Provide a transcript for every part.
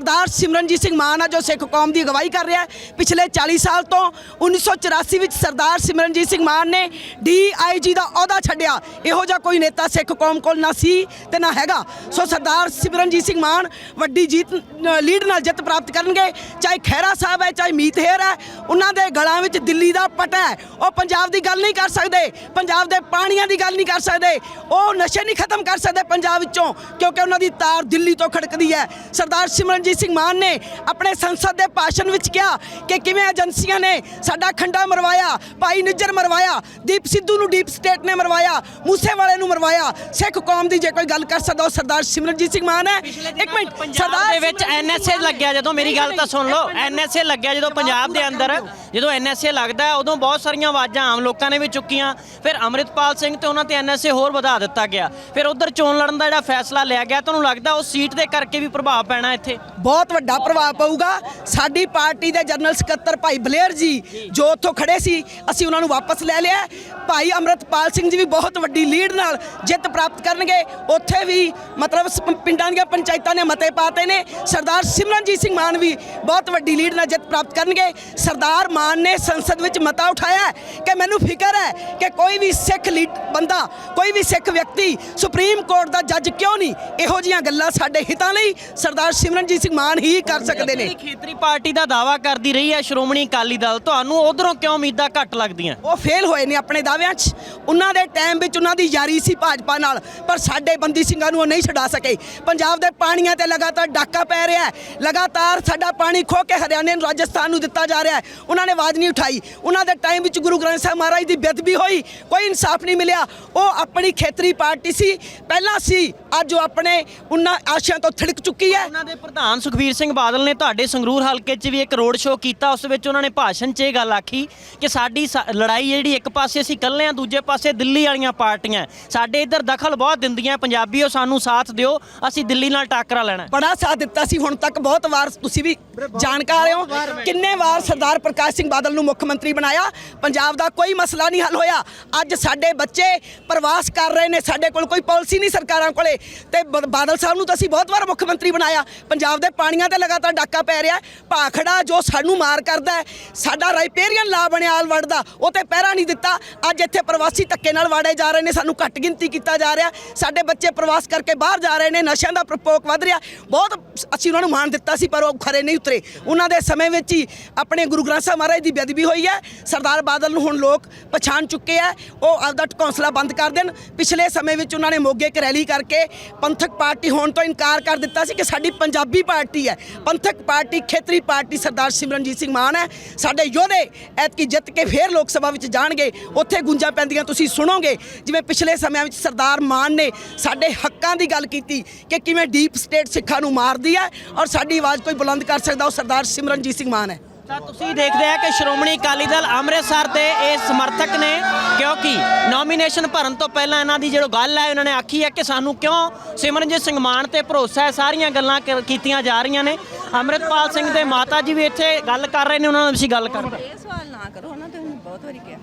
ਸਰਦਾਰ ਸਿਮਰਨਜੀਤ ਸਿੰਘ ਮਾਨ ਆ ਜੋ ਸਿੱਖ ਕੌਮ ਦੀ ਅਗਵਾਈ ਕਰ ਰਿਹਾ ਹੈ। ਪਿਛਲੇ 40 ਸਾਲ ਤੋਂ 1984 ਵਿੱਚ ਸਰਦਾਰ ਸਿਮਰਨਜੀਤ ਸਿੰਘ ਮਾਨ ਨੇ ਡੀਆਈਜੀ ਦਾ ਅਹੁਦਾ ਛੱਡਿਆ। ਇਹੋ ਜਿਹਾ ਕੋਈ ਨੇਤਾ ਸਿੱਖ ਕੌਮ ਕੋਲ ਨਾ ਸੀ ਤੇ ਨਾ ਹੈਗਾ। ਸੋ ਸਰਦਾਰ ਸਿਮਰਨਜੀਤ ਸਿੰਘ ਮਾਨ ਵੱਡੀ ਜੀਤ ਲੀਡ ਨਾਲ ਜਿੱਤ ਪ੍ਰਾਪਤ ਕਰਨਗੇ। ਚਾਹੇ ਖਹਿਰਾ ਸਾਹਿਬ ਹੈ, ਚਾਹੇ ਮੀਤ ਹੇਰ ਹੈ, ਉਹਨਾਂ ਦੇ ਗਲਾਂ ਵਿੱਚ ਦਿੱਲੀ ਦਾ ਪਟਾ ਹੈ। ਉਹ ਪੰਜਾਬ ਦੀ ਗੱਲ ਨਹੀਂ ਕਰ ਸਕਦੇ। ਪੰਜਾਬ ਦੇ ਪਾਣੀਆਂ ਦੀ ਗੱਲ ਨਹੀਂ ਕਰ ਸਕਦੇ। ਉਹ ਨਸ਼ੇ ਨਹੀਂ ਖਤਮ ਕਰ ਸਕਦੇ ਪੰਜਾਬ ਵਿੱਚੋਂ, ਕਿਉਂਕਿ ਉਹਨਾਂ ਦੀ ਤਾਰ ਦਿੱਲੀ ਤੋਂ ਖੜਕਦੀ ਹੈ। ਸਰਦਾਰ ਸਿਮਰਨਜੀਤ ਸਿੰਘ ਮਾਨ ਨੇ ਆਪਣੇ ਸੰਸਦ ਦੇ ਭਾਸ਼ਣ ਵਿੱਚ ਕਿਹਾ ਕਿ ਕਿਵੇਂ ਏਜੰਸੀਆਂ ਨੇ ਸਾਡਾ ਖੰਡਾ ਮਰਵਾਇਆ ਭਾਈ ਨਿੱਜਰ ਮਰਵਾਇਆ ਦੀਪ ਸਿੱਧੂ ਨੂੰ ਡੀਪ ਸਟੇਟ ਨੇ ਮਰਵਾਇਆ ਮੂਸੇ ਵਾਲੇ ਨੂੰ ਮਰਵਾਇਆ। ਸਿੱਖ ਕੌਮ ਦੀ ਜੇ ਕੋਈ ਗੱਲ ਕਰ ਸਕਦਾ ਉਹ ਸਰਦਾਰ ਸਿਮਰਨਜੀਤ ਸਿੰਘ ਮਾਨ ਹੈ। ਇੱਕ ਮਿੰਟ ਪੰਜਾਬ ਦੇ ਵਿੱਚ ਐਨਐਸਏ ਲੱਗਿਆ ਜਦੋਂ ਮੇਰੀ ਗੱਲ ਤਾਂ ਸੁਣ ਲਓ ਐਨਐਸਏ ਲੱਗਿਆ ਜਦੋਂ ਪੰਜਾਬ ਦੇ ਅੰਦਰ ਜਦੋਂ ਐਨਐਸਏ ਲੱਗਦਾ ਉਦੋਂ ਬਹੁਤ ਸਾਰੀਆਂ ਆਵਾਜ਼ਾਂ ਆਮ ਲੋਕਾਂ ਨੇ ਵੀ ਚੁੱਕੀਆਂ। ਫਿਰ ਅਮਰਿਤਪਾਲ ਸਿੰਘ ਤੇ ਉਹਨਾਂ ਤੇ ਐਨਐਸਏ ਹੋਰ ਵਧਾ ਦਿੱਤਾ ਗਿਆ। ਫਿਰ ਉਧਰ ਚੋਣ ਲੜਨ ਦਾ ਜਿਹੜਾ ਫੈਸਲਾ ਲਿਆ ਗਿਆ ਤੁਹਾਨੂੰ ਲੱਗਦਾ ਉਹ ਸੀਟ ਦੇ ਕਰਕੇ ਵੀ ਪ੍ਰਭਾਵ ਪੈਣਾ ਇੱਥੇ? ਬਹੁਤ ਵੱਡਾ ਪ੍ਰਭਾਵ ਪਊਗਾ। ਸਾਡੀ ਪਾਰਟੀ ਦੇ ਜਨਰਲ ਸਕੱਤਰ ਭਾਈ ਬਲੇਅਰ ਜੀ ਜੋ ਉੱਥੋਂ ਖੜੇ ਸੀ, ਅਸੀਂ ਉਹਨਾਂ ਨੂੰ ਵਾਪਸ ਲੈ ਲਿਆ। ਭਾਈ ਅਮਰਤਪਾਲ ਸਿੰਘ ਜੀ ਵੀ ਬਹੁਤ ਵੱਡੀ ਲੀਡ ਨਾਲ ਜਿੱਤ ਪ੍ਰਾਪਤ ਕਰਨਗੇ। ਉੱਥੇ ਵੀ ਮਤਲਬ ਸ- ਪਿੰਡਾਂ ਦੀਆਂ ਪੰਚਾਇਤਾਂ ਨੇ ਮਤੇ ਪਾਤੇ ਨੇ। ਸਰਦਾਰ ਸਿਮਰਨਜੀਤ ਸਿੰਘ ਮਾਨ ਵੀ ਬਹੁਤ ਵੱਡੀ ਲੀਡ ਨਾਲ ਜਿੱਤ ਪ੍ਰਾਪਤ ਕਰਨਗੇ। ਸਰਦਾਰ ਮਾਨ ਨੇ ਸੰਸਦ ਵਿੱਚ ਮਤਾ ਉਠਾਇਆ ਕਿ ਮੈਨੂੰ ਫਿਕਰ ਹੈ ਕਿ ਕੋਈ ਵੀ ਸਿੱਖ ਲੀਡ ਬੰਦਾ, ਕੋਈ ਵੀ ਸਿੱਖ ਵਿਅਕਤੀ ਸੁਪਰੀਮ ਕੋਰਟ ਦਾ ਜੱਜ ਕਿਉਂ ਨਹੀਂ? ਇਹੋ ਜੀਆਂ ਗੱਲਾਂ ਸਾਡੇ ਹਿੱਤਾਂ ਲਈ ਸਰਦਾਰ ਸਿਮਰਨਜੀਤ ਸਿੰਘ ਮਾਨ ਹੀ ਕਰ ਸਕਦੇ ਨੇ। ਖੇਤਰੀ ਪਾਰਟੀ ਦਾ ਦਾਵਾ ਕਰਦੀ ਰਹੀ ਹੈ ਸ਼੍ਰੋਮਣੀ ਅਕਾਲੀ ਦਲ ਤੁਹਾਨੂੰ ਉਧਰੋਂ ਕਿਉਂ ਉਮੀਦਾਂ ਘੱਟ ਲੱਗਦੀਆਂ? ਉਹ ਫੇਲ ਹੋਏ ਨੇ ਆਪਣੇ ਦਾਅਵਿਆਂ 'ਚ। ਉਹਨਾਂ ਦੇ ਟਾਈਮ ਵਿੱਚ ਉਹਨਾਂ ਦੀ ਯਾਰੀ ਸੀ ਭਾਜਪਾ ਨਾਲ ਪਰ ਸਾਡੇ ਬੰਦੀ ਸਿੰਘਾਂ ਨੂੰ ਉਹ ਨਹੀਂ ਛਡਾ ਸਕੇ। ਪੰਜਾਬ ਦੇ ਪਾਣੀਆਂ ਤੇ ਲਗਾਤਾਰ ਡਾਕਾ ਪੈ ਰਿਹਾ ਹੈ। ਲਗਾਤਾਰ ਸਾਡਾ ਪਾਣੀ ਖੋ ਕੇ ਹਰਿਆਣੇ ਨੂੰ ਰਾਜਸਥਾਨ ਨੂੰ ਦਿੱਤਾ ਜਾ ਰਿਹਾ ਹੈ। ਉਹਨਾਂ ਨੇ ਆਵਾਜ਼ ਨਹੀਂ ਉਠਾਈ। ਉਹਨਾਂ ਦੇ ਟਾਈਮ ਵਿੱਚ ਗੁਰੂ ਗ੍ਰੰਥ ਸਾਹਿਬ ਮਹਾਰਾਜ ਦੀ ਬੇਅਦਬੀ ਹੋਈ। ਕੋਈ ਇਨਸਾਫ ਨਹੀਂ ਮਿਲਿਆ। ਉਹ ਆਪਣੀ ਖੇਤਰੀ ਪਾਰਟੀ ਸੀ। ਪਹਿਲਾਂ ਸੀ ਅੱਜ ਉਹ ਆਪਣੇ ਉਹਨਾਂ ਆਸ਼ਿਆਂ ਤੋਂ ਥਿੜਕ ਚੁੱਕੀ ਹੈ। ਉਹਨਾਂ ਦੇ ਪ੍ਰਧਾਨ ਸੁਖਬੀਰ ਸਿੰਘ ਬਾਦਲ ਨੇ ਤੁਹਾਡੇ ਸੰਗਰੂਰ ਹਲਕੇ 'ਚ ਵੀ ਇੱਕ ਰੋਡ ਸ਼ੋਅ ਕੀਤਾ। ਉਸ ਵਿੱਚ ਉਹਨਾਂ ਨੇ ਭਾਸ਼ਣ 'ਚ ਇਹ ਗੱਲ ਆਖੀ ਕਿ ਸਾਡੀ ਸਾ- ਲੜਾਈ ਜਿਹੜੀ ਇੱਕ ਪਾਸੇ ਅਸੀਂ ਇਕੱਲੇ ਆ, ਦੂਜੇ ਪਾਸੇ ਦਿੱਲੀ ਵਾਲੀਆਂ ਪਾਰਟੀਆਂ। ਸਾਡੇ ਇੱਧਰ ਦਖਲ ਬਹੁਤ ਦਿੰਦੀਆਂ ਪੰਜਾਬੀਓ, ਸਾਨੂੰ ਸਾਥ ਦਿਓ, ਅਸੀਂ ਦਿੱਲੀ ਨਾਲ ਟਾਕਰਾ ਲੈਣਾ। ਬੜਾ ਸਾਥ ਦਿੱਤਾ ਸੀ, ਹੁਣ ਤੱਕ ਬਹੁਤ ਵਾਰ ਤੁਸੀਂ ਵੀ ਜਾਣਕਾਰ ਹੋ। ਕਿੰਨੇ ਵਾਰ ਸਰਦਾਰ ਪ੍ਰਕਾਸ਼ ਸਿੰਘ ਬਾਦਲ ਨੂੰ ਮੁੱਖ ਮੰਤਰੀ ਬਣਾਇਆ। ਪੰਜਾਬ ਦਾ ਕੋਈ ਮਸਲਾ ਨਹੀਂ ਹੱਲ ਹੋਇਆ। ਅੱਜ ਸਾਡੇ ਬੱਚੇ ਪ੍ਰਵਾਸ ਕਰ ਰਹੇ ਨੇ, ਸਾਡੇ ਕੋਲ ਕੋਈ ਪਾਲਿਸੀ ਨਹੀਂ ਸਰਕਾਰਾਂ ਕੋਲੇ। ਤੇ ਬਾਦਲ ਸਾਹਿਬ ਨੂੰ ਤਾਂ ਅਸੀਂ ਬਹੁਤ ਵਾਰ ਮੁੱਖ ਮੰਤਰੀ ਬਣਾਇਆ। ਪੰਜਾਬ ਦੇ ਪਾਣੀਆਂ ਤੇ ਲਗਾਤਾਰ ਡਾਕਾ ਪੈ ਰਿਹਾ ਭਾਖੜਾ ਜੋ ਸਾਨੂੰ ਮਾਰ ਕਰਦਾ ਹੈ, ਸਾਡਾ ਰਾਈਪੇਰੀਅਨ ਲਾ ਬਣਿਆਲ ਵੜਦਾ, ਉਹ ਤੇ ਪਹਿਰਾ ਨਹੀਂ ਦਿੱਤਾ। ਅੱਜ ਇੱਥੇ ਪ੍ਰਵਾਸੀ ਧੱਕੇ ਨਾਲ ਵਾੜੇ ਜਾ ਰਹੇ ਨੇ, ਸਾਨੂੰ ਘੱਟ ਗਿਣਤੀ ਕੀਤਾ ਜਾ ਰਿਹਾ। ਸਾਡੇ ਬੱਚੇ ਪ੍ਰਵਾਸ ਕਰਕੇ ਬਾਹਰ ਜਾ ਰਹੇ ਨੇ, ਨਸ਼ਿਆਂ ਦਾ ਪ੍ਰਕੋਪ ਵੱਧ ਰਿਹਾ। ਬਹੁਤ ਅਸੀਂ ਉਹਨਾਂ ਨੂੰ ਮਾਣ ਦਿੱਤਾ ਸੀ, ਪਰ ਉਹ ਖਰੇ ਨਹੀਂ ਉਤਰੇ। ਉਹਨਾਂ ਦੇ ਸਮੇਂ ਵਿੱਚ ਹੀ ਆਪਣੇ ਗੁਰੂ ਗ੍ਰੰਥ ਸਾਹਿਬ ਮਹਾਰਾਜ ਦੀ ਬੇਅਦਬੀ ਹੋਈ ਹੈ। ਸਰਦਾਰ ਬਾਦਲ ਨੂੰ ਹੁਣ ਲੋਕ ਪਛਾਣ ਚੁੱਕੇ ਆ ਉਹ ਆਪਦਾ ਕੌਂਸਲਾ ਬੰਦ ਕਰ ਦੇਣ। ਪਿਛਲੇ ਸਮੇਂ ਵਿੱਚ ਉਹਨਾਂ ਨੇ ਮੋਗੇ ਇੱਕ ਰੈਲੀ ਕਰਕੇ ਪੰਥਕ ਪਾਰਟੀ ਹੋਣ ਤੋਂ ਇਨਕਾਰ ਕਰ ਦਿੱਤਾ ਸੀ ਕਿ ਸਾਡੀ ਪੰਜਾਬੀ ਪਾਰਟੀ ਹੈ। ਪੰਥਕ ਪਾਰਟੀ, ਖੇਤਰੀ ਪਾਰਟੀ ਸਰਦਾਰ ਸਿਮਰਨਜੀਤ ਸਿੰਘ ਮਾਨ ਹੈ। ਸਾਡੇ ਯੋਧੇ ਐਤਕੀ ਜਿੱਤ ਕੇ ਫੇਰ ਲੋਕ ਸਭਾ ਵਿੱਚ ਜਾਣਗੇ। ਉੱਥੇ ਗੁੰਜਾਂ ਪੈਂਦੀਆਂ, ਤੁਸੀਂ ਸੁਣੋਗੇ। ਜਿਵੇਂ ਪਿਛਲੇ ਸਮਿਆਂ ਵਿੱਚ ਸਰਦਾਰ ਮਾਨ ਨੇ ਸਾਡੇ ਹੱਕਾਂ ਦੀ ਗੱਲ ਕੀਤੀ ਕਿ ਕਿਵੇਂ ਡੀਪ ਸਟੇਟ ਸਿੱਖਾਂ ਨੂੰ ਮਾਰਦੀ ਹੈ ਔਰ ਸਾਡੀ ਆਵਾਜ਼ ਕੋਈ ਬੁਲੰਦ ਕਰ ਸਕਦਾ, ਉਹ ਸਰਦਾਰ ਸਿਮਰਨਜੀਤ ਸਿੰਘ ਮਾਨ ਹੈ। ਤਾਂ ਤੁਸੀਂ ਦੇਖਦੇ ਆ ਕਿ ਸ਼੍ਰੋਮਣੀ ਅਕਾਲੀ ਦਲ ਅੰਮ੍ਰਿਤਸਰ ਦੇ ਇਹ ਸਮਰਥਕ ਨੇ ਕਿਉਂਕਿ ਨੋਮੀਨੇਸ਼ਨ ਭਰਨ ਤੋਂ ਪਹਿਲਾਂ ਇਹਨਾਂ ਦੀ ਜਿਹੜੀ ਗੱਲ ਹੈ ਉਹਨਾਂ ਨੇ ਆਖੀ ਹੈ ਕਿ ਸਾਨੂੰ ਕਿਉਂ ਸਿਮਰਨਜੀਤ ਸਿੰਘ ਮਾਨ ਤੇ ਭਰੋਸਾ ਹੈ ਸਾਰੀਆਂ ਗੱਲਾਂ ਕ- ਕੀਤੀਆਂ ਜਾ ਰਹੀਆਂ ਨੇ। ਅੰਮ੍ਰਿਤਪਾਲ ਸਿੰਘ ਦੇ ਮਾਤਾ ਜੀ ਵੀ ਇੱਥੇ ਗੱਲ ਕਰ ਰਹੇ ਨੇ ਉਹਨਾਂ ਨਾਲ ਅਸੀਂ ਗੱਲ ਕਰਦੇ ਇਹ ਸਵਾਲ ਨਾ ਕਰੋ ਨਾ ਤੁਸੀਂ ਬਹੁਤ ਵਾਰੀ ਕਿਹਾ।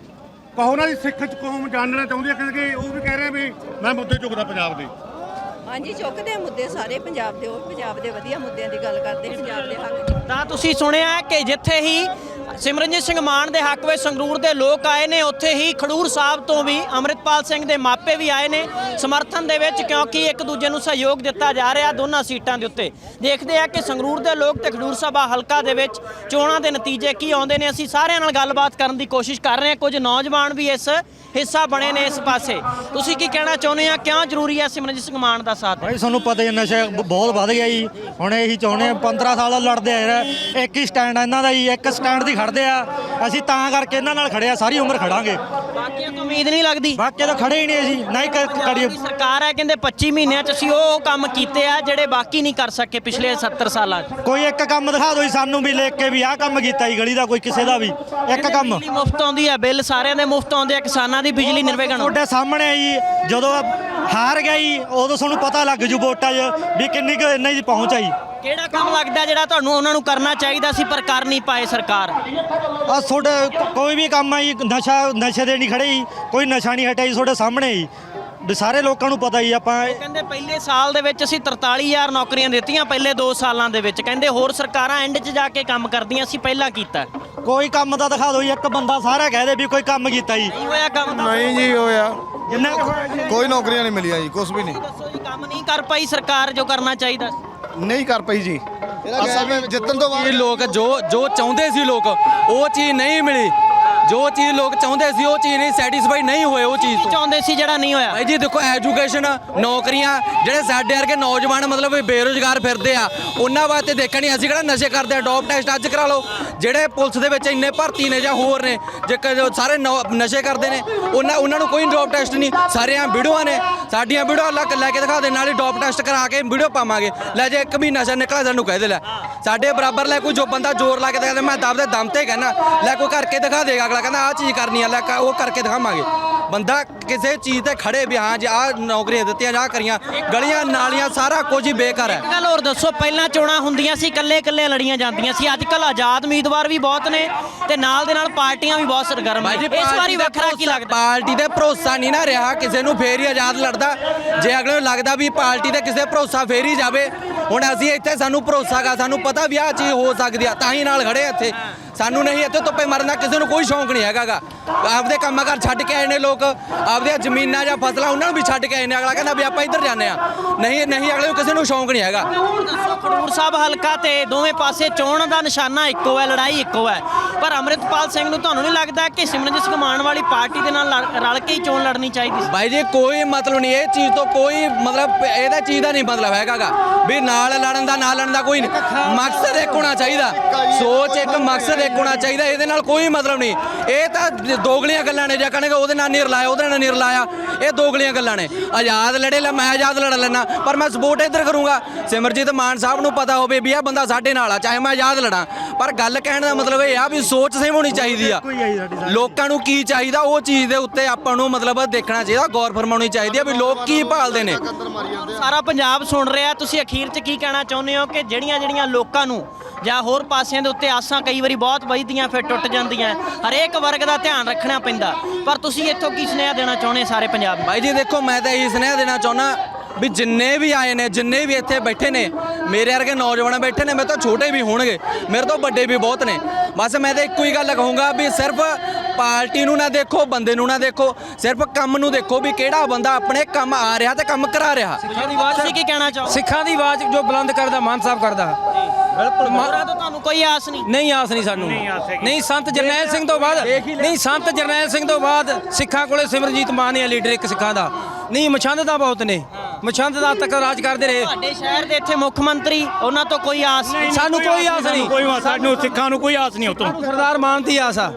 ਕਹੋ ਨਾ ਜੀ ਸਿੱਖ ਚ ਕੌਮ ਜਾਣਨਾ ਚਾਹੁੰਦੀ ਹੈ ਕਿਉਂਕਿ ਉਹ ਵੀ ਕਹਿ ਰਹੇ ਵੀ ਮੈਂ ਮੁੱਦੇ ਚੁੱਕਦਾ ਪੰਜਾਬ ਦੇ। ਹਾਂਜੀ ਚੁੱਕਦੇ ਆ ਮੁੱਦੇ ਸਾਰੇ ਪੰਜਾਬ ਦੇ, ਉਹ ਪੰਜਾਬ ਦੇ ਵਧੀਆ ਮੁੱਦਿਆਂ ਦੀ ਗੱਲ ਕਰਦੇ ਨੇ ਪੰਜਾਬ ਦੇ ਹੱਕ 'ਚ ਤਾਂ ਤੁਸੀਂ ਸੁਣਿਆ ਕਿ ਜਿੱਥੇ ਹੀ ਸਿਮਰਨਜੀਤ ਸਿੰਘ ਮਾਨ ਦੇ ਹੱਕ ਵਿੱਚ ਸੰਗਰੂਰ ਦੇ ਲੋਕ ਆਏ ਨੇ। ਉੱਥੇ ਹੀ ਖਡੂਰ ਸਾਹਿਬ ਤੋਂ ਵੀ ਅੰਮ੍ਰਿਤਪਾਲ ਸਿੰਘ ਦੇ ਮਾਪੇ ਵੀ ਆਏ ਨੇ। ਸਮਰਥਨ ਦੇ ਵਿੱਚ ਕਿਉਂਕਿ ਇੱਕ ਦੂਜੇ ਨੂੰ ਸਹਿਯੋਗ ਦਿੱਤਾ ਜਾ ਰਿਹਾ ਦੋਨਾਂ ਸੀਟਾਂ ਦੇ ਉੱਤੇ। ਦੇਖਦੇ ਆ ਕਿ ਸੰਗਰੂਰ ਦੇ ਲੋਕ ਤੇ ਖਡੂਰ ਸਭਾ ਹਲਕਾ ਦੇ ਵਿੱਚ ਚੋਣਾਂ ਦੇ ਨਤੀਜੇ ਕੀ ਆਉਂਦੇ ਨੇ। ਅਸੀਂ ਸਾਰਿਆਂ ਨਾਲ ਗੱਲਬਾਤ ਕਰਨ ਦੀ ਕੋਸ਼ਿਸ਼ ਕਰ ਰਹੇ ਹਾਂ। ਕੁਝ ਨੌਜਵਾਨ ਵੀ ਇਸ ਹਿੱਸਾ ਬਣੇ ਨੇ ਇਸ ਪਾਸੇ। ਤੁਸੀਂ ਕੀ ਕਹਿਣਾ ਚਾਹੁੰਦੇ ਆ ਕਿਉਂ ਜ਼ਰੂਰੀ ਹੈ ਸਿਮਰਨਜੀਤ ਸਿੰਘ ਮਾਨ ਦਾ ਸਾਥ ਭਾਈ ਤੁਹਾਨੂੰ ਪਤਾ ਹੀ ਨਸ਼ਾ ਬਹੁਤ ਵੱਧ ਗਿਆ ਜੀ। ਹੁਣ ਇਹੀ ਚਾਹੁੰਦੇ ਆ 15 ਸਾਲ ਲੜਦੇ ਆ ਯਾਰ। ਇੱਕ ਹੀ ਸਟੈਂਡ ਇਹਨਾਂ ਦਾ ਜੀ ਇੱਕ ਸਟੈਂਡ ਦੀ ਖੜਦੇ ਆ। ਅਸੀਂ ਤਾਂ ਕਰਕੇ ਇਹਨਾਂ ਨਾਲ ਖੜੇ ਆ ਸਾਰੀ ਉਮਰ ਖੜਾਂਗੇ। ਬਾਕੀਆਂ ਤੋਂ ਉਮੀਦ ਨਹੀਂ ਲੱਗਦੀ। ਬਾਕੀ ਤਾਂ ਖੜੇ ਹੀ ਨਹੀਂ ਅਸੀਂ ਕ- ਕਰੀਏ ਦੀ ਸਰਕਾਰ ਹੈ ਕਹਿੰਦੇ 25 ਮਹੀਨਿਆਂ ਚ ਅਸੀਂ ਉਹ ਕੰਮ ਕੀਤੇ ਆ ਜਿਹੜੇ ਬਾਕੀ ਨਹੀਂ ਕਰ ਸਕੇ ਪਿਛਲੇ 70 ਸਾਲਾਂ ਚ। ਕੋਈ ਇੱਕ ਕੰਮ ਦਿਖਾ ਦਿਓ ਜੀ ਸਾਨੂੰ ਵੀ ਲਿਖ ਕੇ ਵੀ ਆਹ ਕੰਮ ਕੀਤਾ ਜੀ ਗਲੀ ਦਾ ਕੋਈ ਕਿਸੇ ਦਾ ਵੀ। ਇੱਕ ਕੰਮ। ਬਿਜਲੀ ਮੁਫਤ ਆਉਂਦੀ ਹੈ ਬਿੱਲ ਸਾਰਿਆਂ ਦੇ ਮੁਫਤ ਆਉਂਦੇ ਆ ਕਿਸਾਨਾਂ ਦੀ ਬਿਜਲੀ ਨਿਰਵਿਘਨ ਤੁਹਾਡੇ ਸਾਹਮਣੇ ਆ। ਜੀ ਜਦੋਂ ਹਾਰ ਗਿਆ ਜੀ ਉਦੋਂ ਤੁਹਾਨੂੰ ਪਤਾ ਲੱਗ ਜੂ ਵੋਟਾਂ 'ਚ ਵੀ ਕਿੰਨੀ ਕੁ ਇਹਨਾਂ ਦੀ ਪਹੁੰਚ ਆਈ ਕਿਹੜਾ ਕੰਮ ਲੱਗਦਾ ਜਿਹੜਾ ਤੁਹਾਨੂੰ ਉਹਨਾਂ ਨੂੰ ਕਰਨਾ ਚਾਹੀਦਾ ਸੀ ਪਰ ਕਰ ਨਹੀਂ ਪਾਏ ਸਰਕਾਰ? ਆ ਤੁਹਾਡੇ ਕੋਈ ਵੀ ਕੰਮ ਆ ਜੀ ਨਸ਼ਾ ਨਸ਼ੇ ਦੇ ਨਹੀਂ ਖੜੇ ਜੀ ਕੋਈ ਨਸ਼ਾ ਨਹੀਂ ਹਟਿਆ ਜੀ ਤੁਹਾਡੇ ਸਾਹਮਣੇ ਜੀ। ਵੀ ਸਾਰੇ ਲੋਕਾਂ ਨੂੰ ਪਤਾ ਹੀ ਆਪਾਂ ਕਹਿੰਦੇ ਪਹਿਲੇ ਸਾਲ ਦੇ ਵਿੱਚ ਅਸੀਂ 43000 ਨੌਕਰੀਆਂ ਦਿੱਤੀਆਂ ਪਹਿਲੇ 2 ਸਾਲਾਂ ਦੇ ਵਿੱਚ। ਕਹਿੰਦੇ ਹੋਰ ਸਰਕਾਰਾਂ ਐਂਡ 'ਚ ਜਾ ਕੇ ਕੰਮ ਕਰਦੀਆਂ ਅਸੀਂ ਪਹਿਲਾਂ ਕੀਤਾ। ਕੋਈ ਕੰਮ ਦਾ ਦਿਖਾ ਦਿਓ ਜੀ ਇੱਕ ਬੰਦਾ ਸਾਰਾ ਕਹਦੇ ਵੀ ਕੋਈ ਕੰਮ ਕੀਤਾ ਜੀ। ਨਹੀਂ ਹੋਇਆ ਕੰਮ ਤਾਂ? ਨਹੀਂ ਜੀ ਹੋਇਆ। ਜਿੰਨਾ ਕੋਈ ਨੌਕਰੀਆਂ ਨਹੀਂ ਮਿਲੀਆਂ ਜੀ ਕੁਝ ਵੀ ਨਹੀਂ। ਦੱਸੋ ਜੀ ਕੰਮ ਨਹੀਂ ਕਰ ਪਾਈ ਸਰਕਾਰ ਜੋ ਕਰਨਾ ਚਾਹੀਦਾ ਨਹੀਂ ਕਰ ਪਈ ਜੀ। ਅਸਾਂ ਵੀ ਜਿੱਤਣ ਤੋਂ ਬਾਅਦ ਲੋਕ ਜੋ ਜੋ ਚਾਹੁੰਦੇ ਸੀ ਲੋਕ ਉਹ ਚੀਜ਼ ਨਹੀਂ ਮਿਲੀ। ਜੋ ਚੀਜ਼ ਲੋਕ ਚਾਹੁੰਦੇ ਸੀ ਉਹ ਚੀਜ਼ ਨਹੀਂ ਸੈਟੀਸਫਾਈ ਨਹੀਂ ਹੋਏ ਉਹ ਚੀਜ਼ ਤੋਂ। ਚਾਹੁੰਦੇ ਸੀ ਜਿਹੜਾ ਨਹੀਂ ਹੋਇਆ। ਭਾਈ ਜੀ ਦੇਖੋ ਐਜੂਕੇਸ਼ਨ ਨੌਕਰੀਆਂ ਜਿਹੜੇ ਸਾਡੇ ਵਰਗੇ ਨੌਜਵਾਨ ਮਤਲਬ ਬੇਰੁਜ਼ਗਾਰ ਫਿਰਦੇ ਆ ਉਹਨਾਂ ਵਾਸਤੇ ਦੇਖਣ ਨਹੀਂ ਅਸੀਂ ਕਿਹੜਾ ਨਸ਼ੇ ਕਰਦੇ ਆ ਡੋਪ ਟੈਸਟ ਅੱਜ ਕਰਾ ਲਓ। ਜਿਹੜੇ ਪੁਲਿਸ ਦੇ ਵਿੱਚ ਇੰਨੇ ਭਰਤੀ ਨੇ ਜਾਂ ਹੋਰ ਨੇ, ਜੇ ਕ- ਸਾਰੇ ਨੌ- ਨਸ਼ੇ ਕਰਦੇ ਨੇ, ਉਹਨਾਂ ਉਹਨਾਂ ਨੂੰ ਕੋਈ ਡੋਪ ਟੈਸਟ ਨਹੀਂ, ਸਾਰਿਆਂ ਵੀਡੀਓਆਂ ਨੇ, ਸਾਡੀਆਂ ਵੀਡੀਓ ਲੱਗ ਲੈ ਕੇ ਦਿਖਾ ਦੇ, ਨਾਲੇ ਡੋਪ ਟੈਸਟ ਕਰਾ ਕੇ ਵੀਡੀਓ ਪਾਵਾਂਗੇ। ਲੈ ਜੇ ਇੱਕ ਵੀ ਨਸ਼ਾ ਨਿਕਲਿਆ, ਸਾਨੂੰ ਕਹਿ ਦੇ ਲੈ। ਸਾਡੇ ਬਰਾਬਰ ਲੈ ਕੋਈ ਜੋ ਬੰਦਾ ਜ਼ੋਰ ਲਾ ਕੇ ਦਿਖਾ ਦੇ, ਮੈਂ ਦਬ ਦੇ ਦਮ ਤੇ ਕਹਿਣਾ, ਲੈ ਕੋਈ ਕਰਕੇ ਦਿਖਾ ਦੇਗਾ ਅਗਲਾ ਕਹਿੰਦਾ ਆਹ ਚੀਜ਼ ਕਰਨੀ ਆ, ਲੈ ਕ- ਉਹ ਕਰਕੇ ਦਿਖਾਵਾਂਗੇ। ਬੰਦਾ ਕਿਸੇ ਚੀਜ਼ ਤੇ ਖੜੇ ਵੀ ਹਾਂ ਜੇ ਆਹ ਨੌਕਰੀਆਂ ਦਿੱਤੀਆਂ ਜਾਂ ਕਰੀਆਂ ਗਲੀਆਂ ਨਾਲੀਆਂ ਸਾਰਾ ਕੁਝ ਹੀ ਬੇਕਾਰ ਹੈ। ਗੱਲ ਹੋਰ ਦੱਸੋ ਪਹਿਲਾਂ ਚੋਣਾਂ ਹੁੰਦੀਆਂ ਸੀ ਇਕੱਲੇ ਇਕੱਲੇ ਲੜੀਆਂ ਜਾਂਦੀਆਂ ਸੀ। ਅੱਜ ਕੱਲ ਆਜ਼ਾਦ ਉਮੀਦਵਾਰ ਵੀ ਬਹੁਤ ਨੇ ਤੇ ਨਾਲ ਦੇ ਨਾਲ ਪਾਰਟੀਆਂ ਵੀ ਬਹੁਤ ਸਰਗਰਮ ਨੇ। ਇਸ ਵਾਰੀ ਵੱਖਰਾ ਕੀ ਲੱਗਦਾ? ਪਾਰਟੀ ਤੇ ਭਰੋਸਾ ਨਹੀਂ ਨਾ ਰਿਹਾ ਕਿਸੇ ਨੂੰ ਫੇਰ ਹੀ ਆਜ਼ਾਦ ਲੜਦਾ। ਜੇ ਅਗਲੇ ਨੂੰ ਲੱਗਦਾ ਵੀ ਪਾਰਟੀ ਤੇ ਕਿਸੇ ਭਰੋਸਾ ਫੇਰ ਹੀ ਜਾਵੇ ਹੁਣ ਅਸੀਂ ਇੱਥੇ ਸਾਨੂੰ ਭਰੋਸਾ ਗਾ ਸਾਨੂੰ ਪਤਾ ਵੀ ਆਹ ਚੀਜ਼ ਹੋ ਸਕਦੀ ਆ ਤਾਂ ਹੀ ਨਾਲ ਖੜੇ ਆ ਇੱਥੇ। ਸਾਨੂੰ ਨਹੀਂ ਇੱਥੇ ਧੁੱਪੇ ਮਰਨ ਦਾ ਕਿਸੇ ਨੂੰ ਕੋਈ ਸ਼ੌਂਕ ਨਹੀਂ ਹੈਗਾਗਾ। ਆਪਦੇ ਕੰਮਾਂ ਘਰ ਛੱਡ ਕੇ ਆਏ ਨੇ ਲੋਕ ਆਪਦੀਆਂ ਜ਼ਮੀਨਾਂ ਜਾਂ ਫਸਲਾਂ ਉਹਨਾਂ ਨੂੰ ਵੀ ਛੱਡ ਕੇ ਆਏ ਨੇ। ਅਗਲਾ ਕਹਿੰਦਾ ਵੀ ਆਪਾਂ ਇੱਧਰ ਜਾਂਦੇ ਆ ਨਹੀਂ ਨਹੀਂ ਅਗਲੇ ਨੂੰ ਕਿਸੇ ਨੂੰ ਸ਼ੌਂਕ ਨਹੀਂ ਹੈਗਾ। ਖਡੂਰ ਸਾਹਿਬ ਹਲਕਾ ਤੇ ਦੋਵੇਂ ਪਾਸੇ ਚੋਣ ਦਾ ਨਿਸ਼ਾਨਾ ਇੱਕੋ ਹੈ ਲੜਾਈ ਇੱਕੋ ਹੈ। ਪਰ ਅੰਮ੍ਰਿਤਪਾਲ ਸਿੰਘ ਨੂੰ ਤੁਹਾਨੂੰ ਨਹੀਂ ਲੱਗਦਾ ਕਿ ਸਿਮਰਨਜੀਤ ਸਿੰਘ ਮਾਨ ਵਾਲੀ ਪਾਰਟੀ ਦੇ ਨਾਲ ਰਲ ਕੇ ਹੀ ਚੋਣ ਲੜਨੀ ਚਾਹੀਦੀ ਸੀ? ਭਾਈ ਜੀ ਕੋਈ ਮਤਲਬ ਨਹੀਂ ਇਹ ਚੀਜ਼ ਤੋਂ ਕੋਈ ਮਤਲਬ ਇਹਦਾ ਚੀਜ਼ ਦਾ ਨਹੀਂ ਮਤਲਬ ਹੈਗਾਗਾ। ਵੀ ਨਾਲ ਲੜਨ ਦਾ ਨਾਲ ਲੜਨ ਦਾ ਕੋਈ ਨਹੀਂ। ਮਕਸਦ ਇੱਕ ਹੋਣਾ ਚਾਹੀਦਾ। ਸੋਚ ਇੱਕ ਮਕਸਦ ਇੱਕ ਹੋਣਾ ਚਾਹੀਦਾ, ਇਹਦੇ ਨਾਲ ਕੋਈ ਮਤਲਬ ਨਹੀਂ। ਇਹ ਤਾਂ ਦੋਗਲੀਆਂ ਗੱਲਾਂ ਨੇ, ਜਾਂ ਕਹਣਗੇ ਉਹਦੇ ਨਾਲ ਨਿਰ ਲਾਇਆ, ਉਹਦੇ ਨਾਲ ਨਿਰ ਲਾਇਆ, ਇਹ ਦੋਗਲੀਆਂ ਗੱਲਾਂ ਨੇ। ਆਜ਼ਾਦ ਲੜੇ ਲੈ, ਮੈਂ ਆਜ਼ਾਦ ਲੜ ਲੈਣਾ ਪਰ ਮੈਂ ਸਪੋਰਟ ਇੱਧਰ ਕਰੂੰਗਾ। ਸਿਮਰਜੀਤ ਮਾਨ ਸਾਹਿਬ ਨੂੰ ਪਤਾ ਹੋਵੇ ਵੀ ਇਹ ਬੰਦਾ ਸਾਡੇ ਨਾਲ ਆ, ਚਾਹੇ ਮੈਂ ਆਜ਼ਾਦ ਲੜਾਂ। ਪਰ ਗੱਲ ਕਹਿਣ ਦਾ ਮਤਲਬ ਇਹ ਆ ਵੀ ਸੋਚ ਸੇਮ ਹੋਣੀ ਚਾਹੀਦੀ ਆ। ਲੋਕਾਂ ਨੂੰ ਕੀ ਚਾਹੀਦਾ, ਉਹ ਚੀਜ਼ ਦੇ ਉੱਤੇ ਆਪਾਂ ਨੂੰ ਮਤਲਬ ਦੇਖਣਾ ਚਾਹੀਦਾ, ਗੌਰ ਫਰਮਾਉਣੀ ਚਾਹੀਦੀ ਆ ਵੀ ਲੋਕ ਕੀ ਭਾਲਦੇ ਨੇ। ਸਾਰਾ ਪੰਜਾਬ ਸੁਣ ਰਿਹਾ, ਤੁਸੀਂ ਅਖੀਰ 'ਚ ਕੀ ਕਹਿਣਾ ਚਾਹੁੰਦੇ ਹੋ ਕਿ ਜਿਹੜੀਆਂ ਜਿਹੜੀਆਂ ਲੋਕਾਂ ਨੂੰ ਜਾਂ ਹੋਰ ਪਾਸਿਆਂ ਦੇ ਉੱਤੇ ਆਸਾਂ ਕਈ ਵਾਰੀ ਬਹੁਤ ਵੱਜਦੀਆਂ ਫਿਰ ਟੁੱਟ ਜਾਂਦੀਆਂ। ਹਰੇਕ ਵਰਗ ਦਾ ਧਿਆਨ ਰੱਖਣਾ ਪੈਂਦਾ। ਪਰ ਤੁਸੀਂ ਇੱਥੋਂ ਕੀ ਸੁਨੇਹਾ ਦੇਣਾ ਚਾਹੁੰਦੇ ਸਾਰੇ ਪੰਜਾਬ ਨੂੰ? ਭਾਈ ਜੀ, ਦੇਖੋ, ਮੈਂ ਤਾਂ ਇਹੀ ਸੁਨੇਹਾ ਦੇਣਾ ਚਾਹੁੰਦਾ ਵੀ ਜਿੰਨੇ ਵੀ ਆਏ ਨੇ ਜਿੰਨੇ ਵੀ ਇੱਥੇ ਬੈਠੇ ਨੇ ਮੇਰੇ ਵਰਗੇ ਨੌਜਵਾਨ ਬੈਠੇ ਨੇ ਮੇਰੇ ਤੋਂ ਛੋਟੇ ਵੀ ਹੋਣਗੇ ਮੇਰੇ ਤੋਂ ਵੱਡੇ ਵੀ ਬਹੁਤ ਨੇ। ਬਸ ਮੈਂ ਤਾਂ ਇੱਕੋ ਹੀ ਗੱਲ ਕਹੂੰਗਾ ਵੀ ਸਿਰਫ ਪਾਰਟੀ ਨੂੰ ਨਾ ਦੇਖੋ ਬੰਦੇ ਨੂੰ ਨਾ ਦੇਖੋ ਸਿਰਫ ਕੰਮ ਨੂੰ ਦੇਖੋ ਵੀ ਕਿਹੜਾ ਬੰਦਾ ਆਪਣੇ ਕੰਮ ਆ ਰਿਹਾ ਤੇ ਕੰਮ ਕਰਾ ਰਿਹਾ। ਤੁਸੀਂ ਕੀ ਕਹਿਣਾ ਚਾਹੋ ਸਿੱਖਾਂ ਦੀ ਆਵਾਜ਼ ਜੋ ਬੁਲੰਦ ਕਰਦਾ ਮਾਨ ਸਾਹਿਬ ਕਰਦਾ। ਬਿਲਕੁਲ। ਹੋਰਾਂ ਤੋਂ ਤੁਹਾਨੂੰ ਕੋਈ ਆਸ ਨਹੀਂ। ਨਹੀਂ ਆਸ ਨਹੀਂ ਸਾਨੂੰ। ਨਹੀਂ ਸੰਤ ਜਰਨੈਲ ਸਿੰਘ ਤੋਂ ਬਾਅਦ ਨਹੀਂ ਸੰਤ ਜਰਨੈਲ ਸਿੰਘ ਤੋਂ ਬਾਅਦ ਸਿੱਖਾਂ ਕੋਲੇ ਸਿਮਰਜੀਤ ਮਾਨ ਹੈ ਲੀਡਰ ਇੱਕ ਸਿੱਖਾਂ ਦਾ। ਨਹੀਂ ਮਛੰਦ ਦਾ ਬਹੁਤ ਨੇ। ਮਛੰਦ ਦਾ ਤੱਕ ਰਾਜ ਕਰਦੇ ਰਹੇ। ਤੁਹਾਡੇ ਸ਼ਹਿਰ ਦੇ ਇੱਥੇ ਮੁੱਖ ਮੰਤਰੀ ਉਹਨਾਂ ਤੋਂ ਕੋਈ ਆਸ ਨਹੀਂ। ਸਾਨੂੰ ਕੋਈ ਆਸ ਨਹੀਂ। ਕੋਈ ਸਾਨੂੰ ਸਿੱਖਾਂ ਨੂੰ ਕੋਈ ਆਸ ਨਹੀਂ ਉਤੋਂ। ਸਰਦਾਰ ਮਾਨ ਦੀ ਆਸ ਆ।